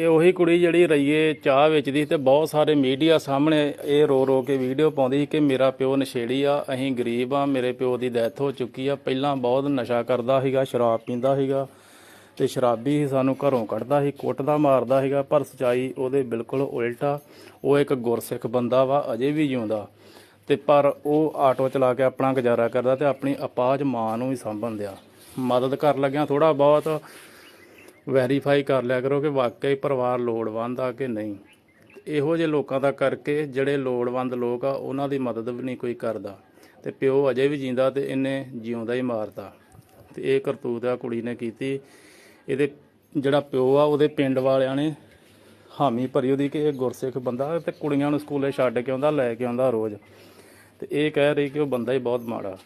ਇਹ ਉਹੀ ਕੁੜੀ ਜਿਹੜੀ ਰਈਏ ਚਾਹ ਵੇਚਦੀ ਤੇ ਬਹੁਤ ਸਾਰੇ ਮੀਡੀਆ ਸਾਹਮਣੇ ਇਹ ਰੋ ਰੋ ਕੇ ਵੀਡੀਓ ਪਾਉਂਦੀ ਸੀ ਕਿ ਮੇਰਾ ਪਿਓ ਨਸ਼ੇੜੀ ਆ, ਅਸੀਂ ਗਰੀਬ ਆ, ਮੇਰੇ ਪਿਓ ਦੀ ਡੈਥ ਹੋ ਚੁੱਕੀ ਆ। ਪਹਿਲਾਂ ਬਹੁਤ ਨਸ਼ਾ ਕਰਦਾ ਸੀਗਾ, ਸ਼ਰਾਬ ਪੀਂਦਾ ਸੀਗਾ ਤੇ ਸ਼ਰਾਬੀ ਹੀ ਸਾਨੂੰ ਘਰੋਂ ਕੱਢਦਾ ਸੀ, ਕੁੱਟਦਾ, ਮਾਰਦਾ ਸੀਗਾ, ਪਰ ਸਚਾਈ ਉਹਦੇ ਬਿਲਕੁਲ ਉਲਟਾ ਉਹ ਇੱਕ ਗੁਰਸਿੱਖ ਬੰਦਾ ਵਾ, ਅਜੇ ਵੀ ਜਿਉਂਦਾ। ਤੇ ਪਰ ਉਹ ਆਟੋ ਚਲਾ ਕੇ ਆਪਣਾ ਗੁਜ਼ਾਰਾ ਕਰਦਾ ਤੇ ਆਪਣੀ ਅਪਾਜ ਮਾਂ ਨੂੰ ਵੀ ਸਾਂਭਣ ਦਿਆ। ਮਦਦ ਕਰ ਲੱਗਿਆ ਥੋੜਾ ਬਹੁਤ। ਵੈਰੀਫਾਈ ਕਰ ਲਿਆ ਕਰੋ ਕਿ ਵਾਕਈ ਪਰਿਵਾਰ ਲੋੜਵੰਦ ਆ ਕਿ ਨਹੀਂ। ਇਹੋ ਜਿਹੇ ਲੋਕਾਂ ਦਾ ਕਰਕੇ ਜਿਹੜੇ ਲੋੜਵੰਦ ਲੋਕ ਆ, ਉਹਨਾਂ ਦੀ ਮਦਦ ਵੀ ਨਹੀਂ ਕੋਈ ਕਰਦਾ। ਤੇ ਪਿਓ ਅਜੇ ਵੀ ਜਿੰਦਾ ਤੇ ਇਹਨੇ ਜਿਉਂਦਾ ਹੀ ਮਾਰਤਾ। ਤੇ ਇਹ ਕਰਤੂਤ ਆ ਕੁੜੀ ਨੇ ਕੀਤੀ। ਇਹਦੇ ਜਿਹੜਾ ਪਿਓ ਆ, ਉਹਦੇ ਪਿੰਡ ਵਾਲਿਆਂ ਨੇ ਹਾਮੀ ਭਰੀ ਉਹਦੀ ਕਿ ਇਹ ਗੁਰਸਿੱਖ ਬੰਦਾ ਤੇ ਕੁੜੀਆਂ ਨੂੰ ਸਕੂਲੇ ਛੱਡ ਕੇ ਆਉਂਦਾ, ਲੈ ਕੇ ਆਉਂਦਾ ਰੋਜ਼। ਤੇ ਇਹ ਕਹਿ ਰਹੀ ਕਿ ਉਹ ਬੰਦਾ ਹੀ ਬਹੁਤ ਮਾੜਾ।